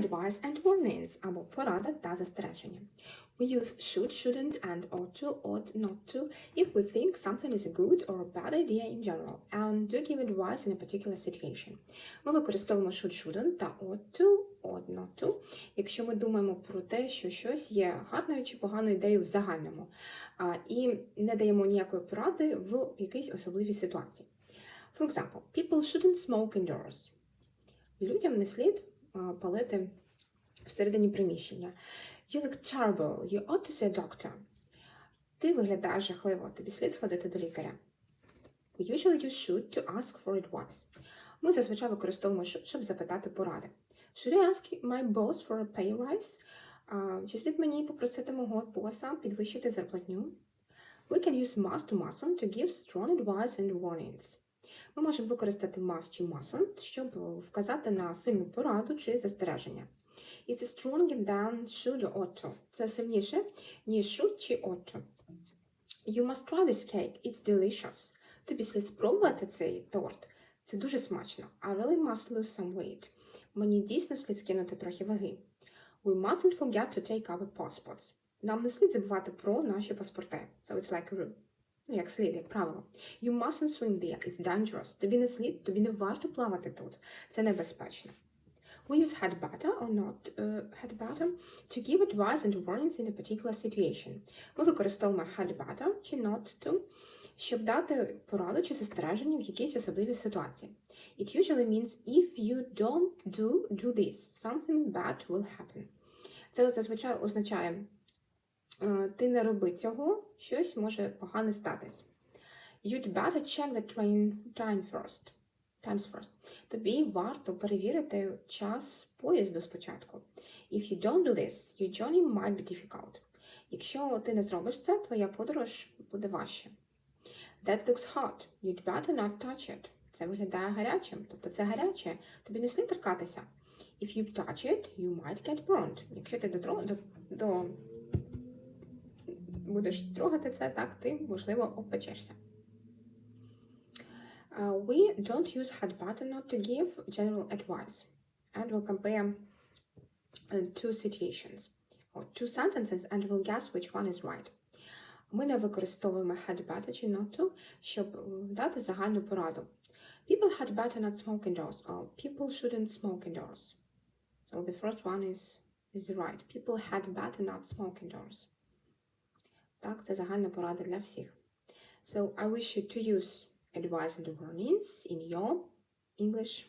advice and warnings або порада та застереження. We use should, shouldn't, and ought to, ought not to if we think something is a good or a bad idea in general, and do give advice in a particular situation. Ми використовуємо should, shouldn't та ought to, ought not to, якщо ми думаємо про те, що щось є гарною чи поганою ідеєю в загальному, і не даємо ніякої поради в якійсь особливій ситуації. For example, people shouldn't smoke indoors. Людям не слід палити всередині приміщення. You look terrible, you ought to see a doctor. Ти виглядаєш жахливо, тобі слід сходити до лікаря. Usually use should to ask for advice. Ми зазвичай використовуємо should, щоб запитати поради. Should I ask my boss for a pay rise? А, Чи слід мені попросити мого боса підвищити зарплатню? We can use must to mustn't to give strong advice and warnings. Ми можемо використати must чи mustn't, щоб вказати на сильну пораду чи застереження. It's stronger than should or ought to. Це сильніше, ніж should чи ought to. You must try this cake, it's delicious. Тобі слід спробувати цей торт. Це дуже смачно. I really must lose some weight. Мені дійсно слід скинути трохи ваги. We mustn't forget to take our passports. Нам не слід забувати про наші паспорти. So it's like a rule. Ну, як слід, як правило. You mustn't swim there, it's dangerous. Тобі не слід, тобі не варто плавати тут. Це небезпечно. We use had better or not uh, had better to give advice and warnings in a particular situation. Ми використовуємо had better чи not to, щоб дати пораду чи застереження в якійсь особливій ситуації. It usually means if you don't do, do this, something bad will happen. Це зазвичай означає е, ти не роби цього, щось може погане статись. You'd better check the train time first. Times first. Тобі варто перевірити час поїзду спочатку. If you don't do this, your journey might be difficult. Якщо ти не зробиш це, твоя подорож буде важче. That looks hot. You'd better not touch it. Це виглядає гарячим, тобто це гаряче, тобі не слід торкатися. If you touch it, you might get burned. Якщо ти до, до, до будеш трогати це, так ти, можливо, обпечешся. Uh, we don't use had better not to give general advice. And we'll compare uh, two situations or two sentences and we'll guess which one is right. Ми не використовуємо had better чи not to, щоб е, дати загальну пораду. People had better not smoke indoors or people shouldn't smoke indoors. So the first one is, is right. People had better not smoke indoors. Так, це загальна порада для всіх. So I wish you to use advice and warnings in your English